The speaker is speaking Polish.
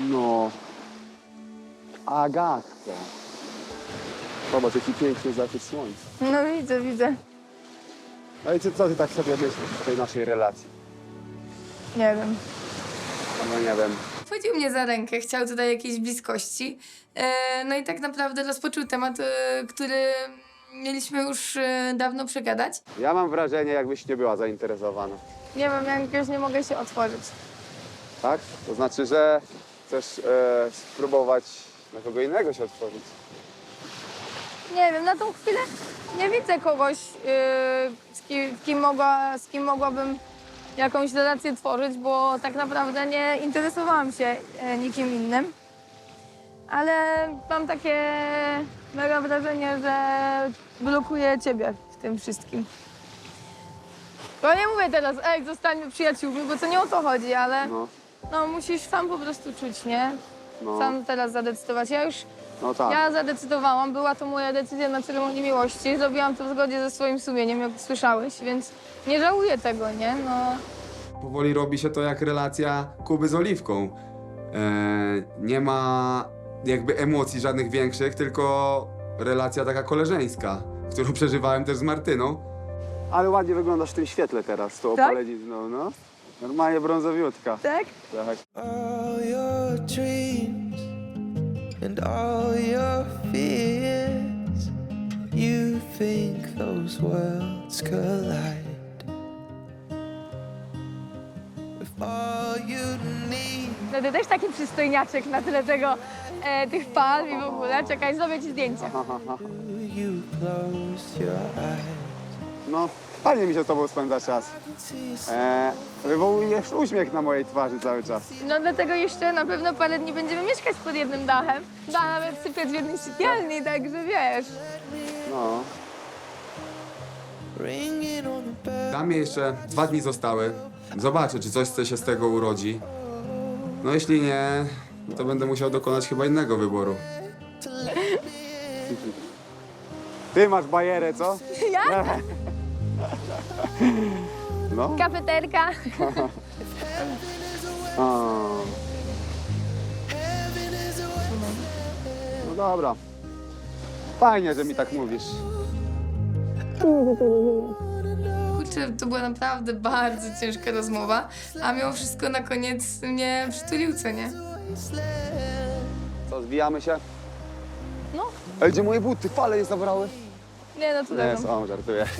No. Agatko. Zobacz, jaki piękny zachód słońca. No widzę, widzę. No i ty, co ty tak sobie myślisz w tej naszej relacji? Nie wiem. No nie wiem. Chwycił mnie za rękę, chciał tutaj jakiejś bliskości. E, no i tak naprawdę rozpoczął temat, e, który mieliśmy już e, dawno przegadać. Ja mam wrażenie, jakbyś nie była zainteresowana. Nie wiem, jakoś nie mogę się otworzyć. Tak? To znaczy, że chcesz e, spróbować na kogo innego się otworzyć. Nie wiem, na tą chwilę nie widzę kogoś, yy, z, kim, kim mogła, z kim mogłabym jakąś relację tworzyć, bo tak naprawdę nie interesowałam się e, nikim innym. Ale mam takie mega wrażenie, że blokuję ciebie w tym wszystkim. Bo nie mówię teraz, ej, zostańmy przyjaciółmi, bo to nie o to chodzi, ale No, no musisz sam po prostu czuć, nie? no, Sam teraz zadecydować. Ja już no tak. ja zadecydowałam, była to moja decyzja na ceremonii miłości. Zrobiłam to w zgodzie ze swoim sumieniem, jak słyszałeś, więc nie żałuję tego, nie? No, Powoli robi się to jak relacja Kuby z Oliwką. E, nie ma jakby emocji żadnych większych, tylko relacja taka koleżeńska, którą przeżywałem też z Martyną. Ale ładnie wyglądasz w tym świetle teraz, tą Tak? opaleniizną, no. Normalnie brązowiutka. tak? Tak. all your dreams and all your fears. You think those worlds collide with all you need. No ty też taki przystojniaczek na tyle tego, e, tych palm i w ogóle. Czekaj, zrobię ci zdjęcie. You closed your eyes. No, fajnie mi się z tobą spędza czas. E, wywołujesz uśmiech na mojej twarzy cały czas. No dlatego jeszcze na pewno parę dni będziemy mieszkać pod jednym dachem. Da nawet sypiać w jednej sypialni, także wiesz. No. Dla mnie jeszcze dwa dni zostały. Zobaczę, czy coś się z tego urodzi. No jeśli nie, to będę musiał dokonać chyba innego wyboru. Ty masz bajerę, co? Ja? No. Kafeterka. A. No dobra. Fajnie, że mi tak mówisz. Kurczę, to była naprawdę bardzo ciężka rozmowa, a mimo wszystko na koniec mnie przytulił, co nie? Co, zwijamy się? No. Ej, gdzie moje buty? Fale je zabrały? Nie, no to Nie, są, żartuję.